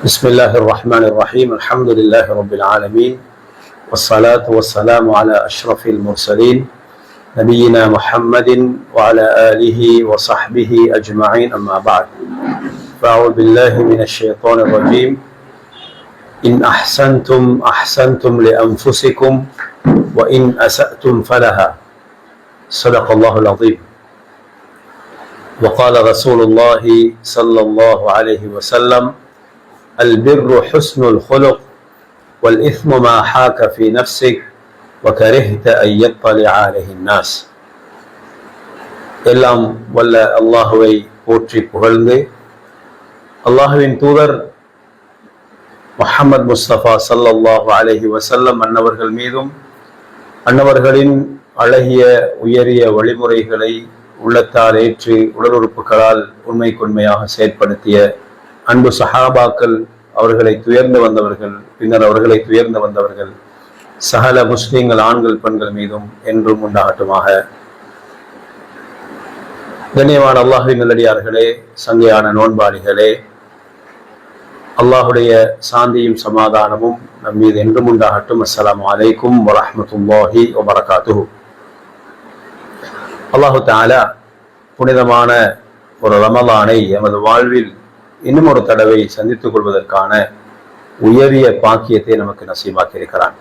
بسم الله الرحمن الرحيم. الحمد لله رب العالمين. والصلاة والسلام على أشرف المرسلين. نبينا محمد وعلى آله وصحبه أجمعين. أما بعد. فأعوذ بالله من الشيطان الرجيم. إن أحسنتم أحسنتم لأنفسكم وإن أسأتم فلها. صدق الله العظيم. وقال رسول الله صلى الله عليه وسلم البر حسن الخلق والإثم ما حاك في نفسك وكرهت أن يطلع عليه الناس எல்லாம் வல்ல அல்லாஹுவை போற்றி புகழ்ந்து அல்லாஹுவின் தூதர் முஹம்மது முஸ்தபா சல்லல்லாஹு அலைஹி வசல்லம் அன்னவர்கள் மீதும் அன்னவர்களின் அழகிய உயரிய வழிமுறைகளை உள்ளத்தால் ஏற்று உடல் உறுப்புகளால் உண்மைக்குண்மையாக செயற்படுத்திய அன்பு சஹாபாக்கள் அவர்களை துயர்ந்து வந்தவர்கள் பின்னர் அவர்களை துயர்ந்து வந்தவர்கள் சகல முஸ்லீம்கள் ஆண்கள் பெண்கள் மீதும் என்றும் உண்டாகட்டுமாக. கண்ணியமான அல்லாஹுவின் நல்லடியார்களே சங்கையான நோன்பாளிகளே அல்லாஹுடைய சாந்தியும் சமாதானமும் நம் மீது என்றும் உண்டாகட்டும். அஸ்லாம் அலைக்கும் வரமத்துல்லாஹி வபரகாத்துஹு. அல்லாஹு தாலா புனிதமான ஒரு ரமலானை எமது வாழ்வில் இன்னும் ஒரு தடவை சந்தித்துக் கொள்வதற்கான உயரிய பாக்கியத்தை நமக்கு நசீபாக்கி இருக்கிறான்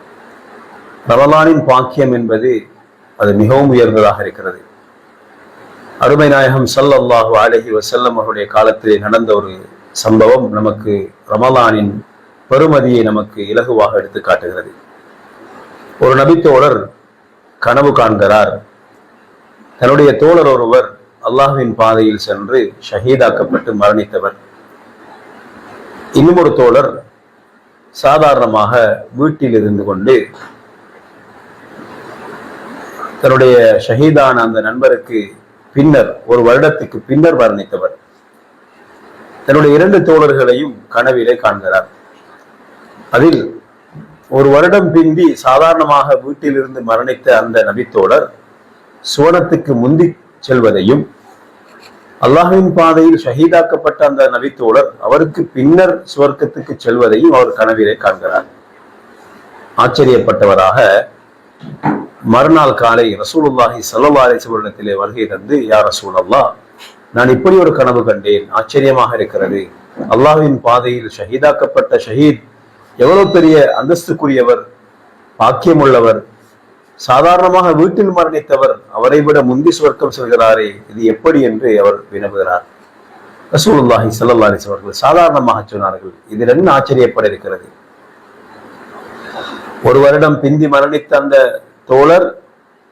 ரமலானின் பாக்கியம் என்பது அது மிகவும் உயர்ந்ததாக இருக்கிறது. அருமை நாயகம் சல்லல்லாஹு அலஹி வசல்லம் அவருடைய காலத்திலே நடந்த ஒரு சம்பவம் நமக்கு ரமலானின் பெருமதியை நமக்கு இலகுவாக எடுத்து காட்டுகிறது. ஒரு நபித்தோழர் கனவு காண்கிறார். தன்னுடைய தோழர் ஒருவர் அல்லாஹுவின் பாதையில் சென்று ஷஹீதாக்கப்பட்டு மரணித்தவர். இன்னும் ஒரு தோழர் சாதாரணமாக வீட்டில் இருந்து கொண்டு தன்னுடைய ஷஹீதான அந்த நண்பருக்கு பின்னர் ஒரு வருடத்துக்கு பின்னர் மரணித்தவர். தன்னுடைய இரண்டு தோழர்களையும் கனவிலே காண்கிறார். அதில் ஒரு வருடம் பிந்தி சாதாரணமாக வீட்டிலிருந்து மரணித்த அந்த நபித்தோழர் சுவனத்துக்கு முந்தி செல்வதையும் அல்லாஹின் பாதையில் ஷஹீதாக்கப்பட்ட அந்த நபித்தோழர் அவருக்கு பின்னர் சுவர்க்கத்துக்கு செல்வதையும் அவர் கனவிலே காண்கிறார். ஆச்சரியப்பட்டவராக மறுநாள் காலை ரசூலுல்லாஹி சல்லா அலிசவரிடத்திலே வருகை தந்து யார் ரசூல் அல்லா நான் இப்படி ஒரு கனவு கண்டேன். ஆச்சரியமாக இருக்கிறது. அல்லாஹின் பாதையில் ஷஹீதாக்கப்பட்ட ஷஹீத் எவ்வளவு பெரிய அந்தஸ்துக்குரியவர் பாக்கியமுள்ளவர் சாதாரணமாக வீட்டில் மரணித்தவர் அவரை விட முந்தி சுவர்க்கம் செல்கிறாரே இது எப்படி என்று அவர் வினவுகிறார். ரசூலுல்லாஹி சல்லா அலிஸ் அவர்கள் சாதாரணமாக சொன்னார்கள் இதில் என்ன ஆச்சரியப்பட இருக்கிறது? ஒரு வருடம் பிந்தி மரணித்த அந்த தோழர்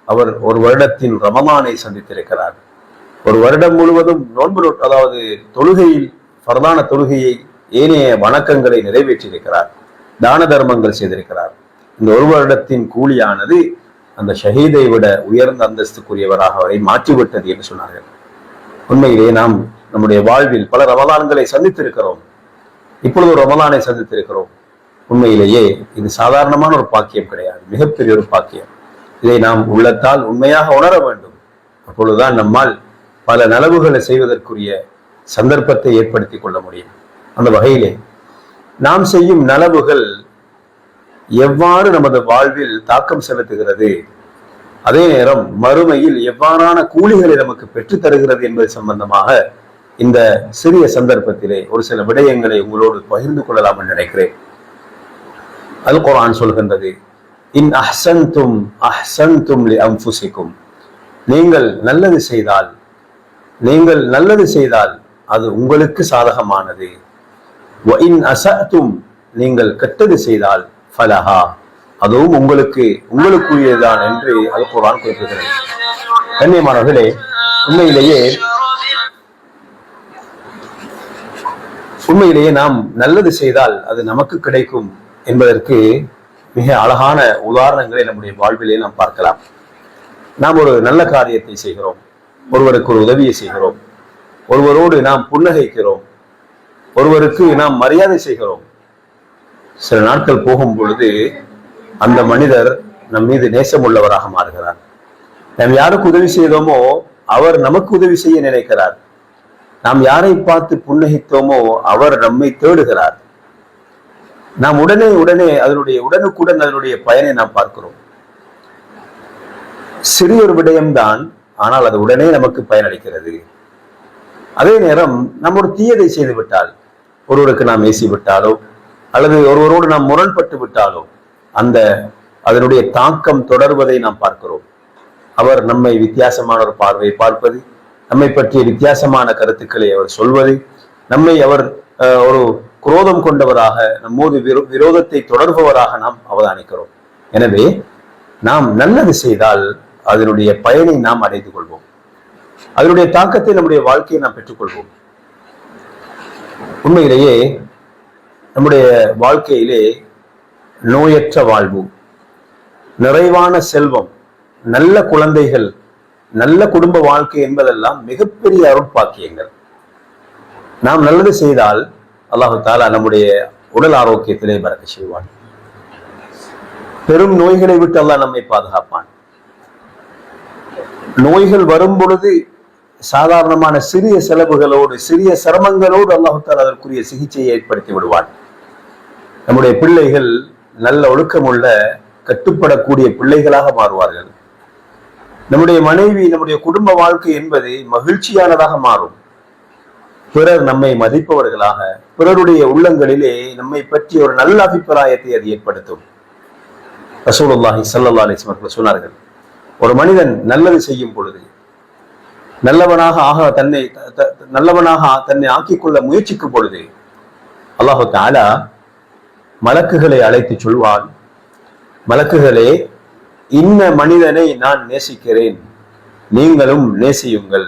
அவர் ஒரு வருடத்தின் ரமமானை சந்தித்திருக்கிறார். ஒரு வருடம் முழுவதும் நோன்பு அதாவது தொழுகையில் பிரதான தொழுகையை ஏனைய வணக்கங்களை நிறைவேற்றியிருக்கிறார் தான தர்மங்கள் செய்திருக்கிறார். இந்த ஒரு வருடத்தின் கூலியானது அந்த ஷஹீதை விட உயர்ந்த அந்தஸ்துக்குரியவராக அவரை மாற்றிவிட்டது என்று சொன்னார்கள். உண்மையிலே நாம் நம்முடைய வாழ்வில் பல ரமலான்களை சந்தித்திருக்கிறோம். இப்பொழுது ஒரு ரமதானை சந்தித்திருக்கிறோம். உண்மையிலேயே இது சாதாரணமான ஒரு பாக்கியம் கிடையாது. மிகப்பெரிய ஒரு பாக்கியம். இதை நாம் உள்ளத்தால் உண்மையாக உணர வேண்டும். அப்பொழுதுதான் நம்மால் பல நலவுகளை செய்வதற்குரிய சந்தர்ப்பத்தை ஏற்படுத்தி கொள்ள முடியும். அந்த வகையிலே நாம் செய்யும் நலவுகள் எவ்வாறு நமது வாழ்வில் தாக்கம் செலுத்துகிறது? அதே நேரம் மறுமையில் எவ்வாறான கூலிகளை நமக்கு பெற்றுத் தருகிறது என்பது சம்பந்தமாக இந்த சிறிய சந்தர்ப்பத்திலே ஒரு சில விடயங்களை உங்களோடு பகிர்ந்து கொள்ளலாம் என்று நினைக்கிறேன். அல் குரான் சொல்கின்றது இன் அஹ்சன்தும் அஹ்சன்தும் லி அம்புசிக்கும் நீங்கள் நல்லது செய்தால் நீங்கள் நல்லது செய்தால் அது உங்களுக்கு சாதகமானது. இன் அசத்தும் நீங்கள் கெட்டது செய்தால் ஃபலஹா. அதுவும் உங்களுக்கு உங்களுக்குரியதுதான் என்று அல் குரான் குறிப்பிடுகிறது. கண்ணியமானவர்களே உண்மையிலேயே உண்மையிலேயே நாம் நல்லது செய்தால் அது நமக்கு கிடைக்கும் என்பதற்கு மிக அழகான உதாரணங்களை நம்முடைய வாழ்விலே நாம் பார்க்கலாம். நாம் ஒரு நல்ல காரியத்தை செய்கிறோம். ஒருவருக்கு ஒரு உதவியை செய்கிறோம். ஒருவரோடு நாம் புன்னகைக்கிறோம். ஒருவருக்கு நாம் மரியாதை செய்கிறோம். சில நாட்கள் போகும் பொழுது அந்த மனிதர் நம் மீது நேசம் உள்ளவராக மாறுகிறார். நாம் யாருக்கு உதவி செய்தோமோ அவர் நமக்கு உதவி செய்ய நினைக்கிறார். நாம் யாரை பார்த்து புன்னகித்தோமோ அவர் நம்மை தேடுகிறார். நாம் உடனே உடனே அதனுடைய உடனுக்குடன் அதனுடைய பயனை நாம் பார்க்கிறோம். சிறிய ஒரு விடயம்தான் ஆனால் அது உடனே நமக்கு பயனளிக்கிறது. அதே நேரம் நம்ம ஒரு தீயதை செய்து விட்டால் ஒருவருக்கு நாம் ஏசி விட்டாலோ அல்லது ஒருவரோடு நாம் முரண்பட்டு விட்டாலோ அந்த அதனுடைய தாக்கம் தொடர்வதை நாம் பார்க்கிறோம். அவர் நம்மை வித்தியாசமான ஒரு பார்வை பார்ப்பது நம்மை பற்றிய வித்தியாசமான கருத்துக்களை அவர் சொல்வது நம்மை அவர் ஒரு குரோதம் கொண்டவராக நம்மோது விரோதத்தை தொடர்பவராக நாம் அவதானிக்கிறோம். எனவே நாம் நல்லது செய்தால் அதனுடைய பயனை நாம் அடைந்து கொள்வோம். அதனுடைய தாக்கத்தை நம்முடைய வாழ்க்கையை நாம் பெற்றுக்கொள்வோம். உண்மையிலேயே நம்முடைய வாழ்க்கையிலே நோயற்ற வாழ்வு நிறைவான செல்வம் நல்ல குழந்தைகள் நல்ல குடும்ப வாழ்க்கை என்பதெல்லாம் மிகப்பெரிய அருட்பாக்கியங்கள். நாம் நல்லது செய்தால் அல்லாஹு தாலா நம்முடைய உடல் ஆரோக்கியத்திலே பறக்க செய்வான். பெரும் நோய்களை விட்டு அல்லாஹ் நம்மை பாதுகாப்பான். நோய்கள் வரும் பொழுது சாதாரணமான சிறிய செலவுகளோடு சிறிய சிரமங்களோடு அல்லாஹு தாலா அதற்குரிய சிகிச்சையை ஏற்படுத்தி விடுவான். நம்முடைய பிள்ளைகள் நல்ல ஒழுக்கமுள்ள கட்டுப்படக்கூடிய பிள்ளைகளாக மாறுவார்கள். நம்முடைய மனைவி நம்முடைய குடும்ப வாழ்க்கை என்பது மகிழ்ச்சியானதாக மாறும். பிறர் நம்மை மதிப்பவர்களாக பிறருடைய உள்ளங்களிலே நம்மை பற்றி ஒரு நல்ல அபிப்பிராயத்தை அது ஏற்படுத்தும். ரசூலுல்லாஹி சல்லா அலைஹி அவர்கள் சொன்னார்கள் ஒரு மனிதன் நல்லது செய்யும் பொழுது நல்லவனாக ஆக தன்னை த- த- நல்லவனாக தன்னை ஆக்கிக் கொள்ள முயற்சிக்கும் பொழுது அல்லாஹு தாலா மலக்குகளை அழைத்து சொல்வான் மலக்குகளே இன்ன மனிதனை நான் நேசிக்கிறேன். நீங்களும் நேசியுங்கள்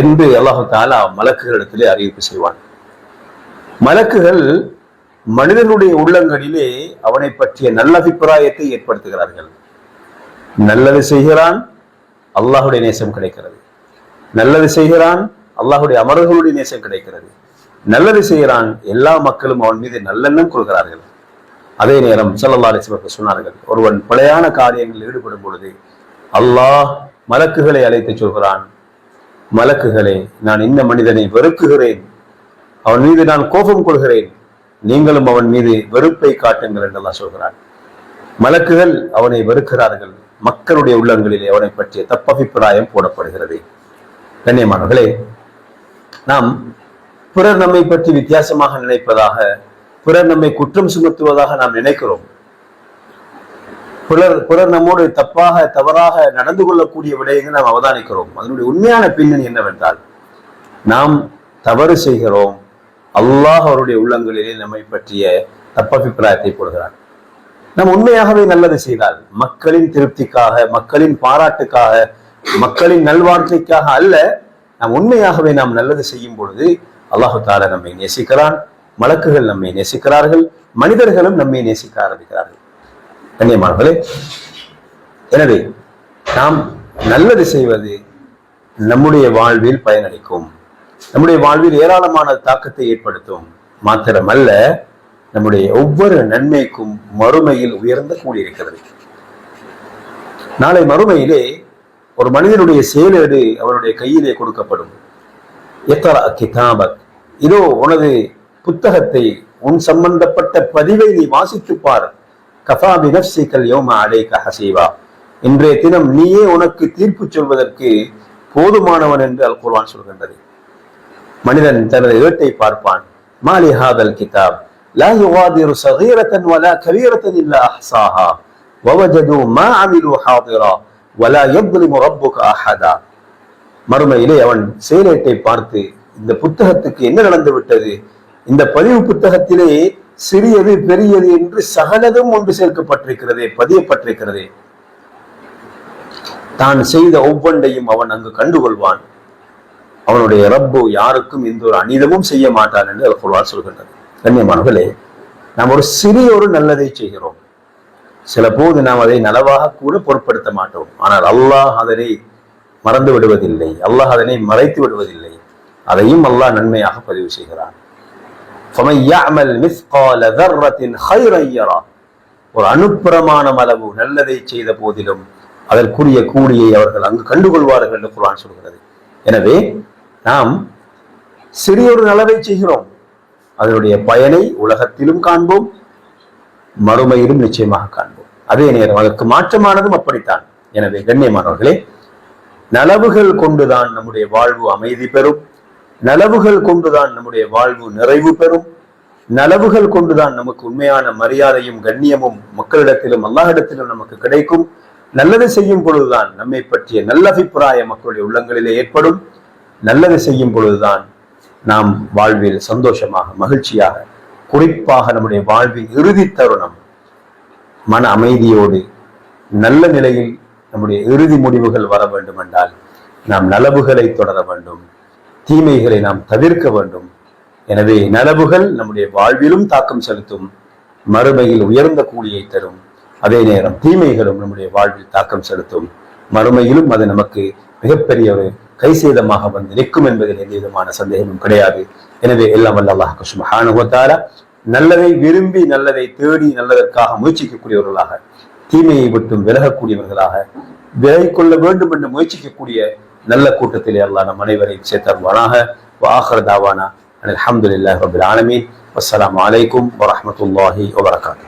என்று அல்லாஹு தாலா மலக்குகளிடத்திலே அறிவிப்பு செய்வான். மலக்குகள் மனிதனுடைய உள்ளங்களிலே அவனை பற்றிய நல்ல அபிப்பிராயத்தை ஏற்படுத்துகிறார்கள். நல்லது செய்கிறான் அல்லாஹுடைய நேசம் கிடைக்கிறது. நல்லது செய்கிறான் அல்லாஹுடைய அமரர்களுடைய நேசம் கிடைக்கிறது. நல்லது செய்கிறான் எல்லா மக்களும் அவன் மீது நல்லெண்ணம் கொள்கிறார்கள். அதே நேரம் ஸல்லல்லாஹு அலைஹி சொன்னார்கள் ஒருவன் பிழையான காரியங்களில் ஈடுபடும் பொழுது அல்லாஹ் மலக்குகளை அழைத்து சொல்கிறான் மலக்குகளே நான் இந்த மனிதனை வெறுக்குகிறேன். அவன் மீது நான் கோபம் கொள்கிறேன். நீங்களும் அவன் மீது வெறுப்பை காட்டுங்கள் என்றெல்லாம் சொல்கிறான். மலக்குகள் அவனை வெறுக்கிறார்கள். மக்களுடைய உள்ளங்களிலே அவனை பற்றிய தப்பபிப்பிராயம் போடப்படுகிறது. கண்ணியமானவர்களே நாம் பிறர் நம்மை பற்றி வித்தியாசமாக நினைப்பதாக பிறர் நம்மை குற்றம் சுமத்துவதாக நாம் நினைக்கிறோம். பிறர் பிறர் நம்மோடு தப்பாக தவறாக நடந்து கொள்ளக்கூடிய விடயங்கள் நாம் அவதானிக்கிறோம். அதனுடைய உண்மையான பின்னணி என்னவென்றால் நாம் தவறு செய்கிறோம். அல்லாஹ் அவருடைய உள்ளங்களிலே நம்மை பற்றிய தப்பபிப்பிராயத்தை போடுகிறார் நாம் உண்மையாகவே நல்லது செய்தால் மக்களின் திருப்திக்காக மக்களின் பாராட்டுக்காக மக்களின் நல்வாழ்க்கைக்காக அல்ல நாம் உண்மையாகவே நாம் நல்லது செய்யும் பொழுது அல்லாஹு தாலா நம்மை நேசிக்கிறான். மலக்குகள் நம்மை நேசிக்கிறார்கள். மனிதர்களும் நம்மை நேசிக்க ஆரம்பிக்கிறார்கள். கண்ணியமானவர்களே எனவே நாம் நல்லது செய்வது நம்முடைய வாழ்வில் பயனளிக்கும். நம்முடைய வாழ்வில் ஏராளமான தாக்கத்தை ஏற்படுத்தும். மாத்திரமல்ல நம்முடைய ஒவ்வொரு நன்மைக்கும் மறுமையில் உயர்ந்த கூடியிருக்கிறது. நாளை மறுமையிலே ஒரு மனிதனுடைய செயலேடு அவருடைய கையிலே கொடுக்கப்படும். எத்தரா கிதாபக் இதோ உனது புத்தகத்தை உன் சம்பந்தப்பட்ட பதிவை நீ வாசித்துப்பார் கஃபா பினப்சிக்கல் யோம அலேக ஹசீவா. இன்றைய தினம் நீயே உனக்கு தீர்ப்பு சொல்வதற்கு போதுமானவன் என்று அல் குர்வான் சொல்கின்றது. மனிதன் தனது ஏட்டை பார்ப்பான். மாலி ஹாதல் கிதாப். லா யுகாதிரு சகீரத்தன் வலா கபீரத்தன் இல்ல அஹ்சாஹா. வவஜது மா அமிலு ஹாதிரா. வலா யப்லிமு ரப்புக அஹதா. மறுமையிலே அவன் செயலேட்டை பார்த்து இந்த புத்தகத்துக்கு என்ன நடந்து விட்டது? இந்த பதிவு புத்தகத்திலே சிறியது பெரியது என்று சகலதும் ஒன்று சேர்க்கப்பட்டிருக்கிறதே பதியப்பட்டிருக்கிறதே. தான் செய்த ஒவ்வொன்றையும் அவன் அங்கு கண்டுகொள்வான். அவனுடைய ரப்பு யாருக்கும் எந்த ஒரு அநீதமும் செய்ய மாட்டான் என்று அல்குர்ஆன் சொல்கின்றது. கண்ணியமானவர்களே நாம் ஒரு சிறிய ஒரு நல்லதை செய்கிறோம். சில போது நாம் அதை நலவாக கூட பொருட்படுத்த மாட்டோம். ஆனால் அல்லாஹ் அதனை மறந்து விடுவதில்லை. அல்லாஹ் அதனை மறைத்து விடுவதில்லை. அதையும் அல்லாஹ் நன்மையாக பதிவு செய்கிறான். ஒரு அனுப்புறமான அளவு நல்லதை செய்த போதிலும் அதற்குரிய கூலியை அவர்கள் அங்கு கண்டுகொள்வார்கள் என்று குரான் சொல்கிறது. எனவே நாம் சிறியொரு நலவை செய்கிறோம். அதனுடைய பயனை உலகத்திலும் காண்போம் மறுமையிலும் நிச்சயமாக காண்போம். அதே நேரம் அதற்கு மாற்றமானதும் அப்படித்தான். எனவே கண்ணியமானவர்களே நலவுகள் கொண்டுதான் நம்முடைய வாழ்வு அமைதி பெறும். நலவுகள் கொண்டுதான் நம்முடைய வாழ்வு நிறைவு பெறும். நலவுகள் கொண்டுதான் நமக்கு உண்மையான மரியாதையும் கண்ணியமும் மக்களிடத்திலும் அல்லாஹிடத்திலும் நமக்கு கிடைக்கும். நல்லது செய்யும் பொழுதுதான் நம்மை பற்றிய நல்ல அபிப்பிராயம் மக்களுடைய உள்ளங்களிலே ஏற்படும். நல்லது செய்யும் பொழுதுதான் நாம் வாழ்வில் சந்தோஷமாக மகிழ்ச்சியாக குறிப்பாக நம்முடைய வாழ்வின் இறுதி தருணம் மன அமைதியோடு நல்ல நிலையில் நம்முடைய இறுதி முடிவுகள் வர வேண்டும் என்றால் நாம் நலவுகளை தொடர வேண்டும். தீமைகளை நாம் தவிர்க்க வேண்டும். எனவே நலவுகள் நம்முடைய வாழ்விலும் தாக்கம் செலுத்தும் மறுமையில் உயர்ந்த கூலியை தரும். அதே நேரம் தீமைகளும் நம்முடைய வாழ்வில் தாக்கம் செலுத்தும். மறுமையிலும் அது நமக்கு மிகப்பெரிய ஒரு கைசேதமாக வந்து நிற்கும் என்பதில் எந்த விதமான சந்தேகமும் கிடையாது. எனவே எல்லாம் வல்ல அல்லாஹ் சுபஹானுவத்தால நல்லதை விரும்பி நல்லதை தேடி நல்லதற்காக முயற்சிக்கக்கூடியவர்களாக தீமையை விட்டும் விலகக்கூடியவர்களாக விலகிக்கொள்ள வேண்டும் என்று முயற்சிக்கக்கூடிய நல்ல கூட்டத்திலே அல்லாஹ் நம் அனைவரையும் சேர்த்தருவானாக வாஹர் தாவானா அல்ஹம்துலில்லாஹி ரபில் ஆலமீன் வஸ்ஸலாமு அலைக்கும் வரஹ்மத்துல்லாஹி வபரகாத்துஹு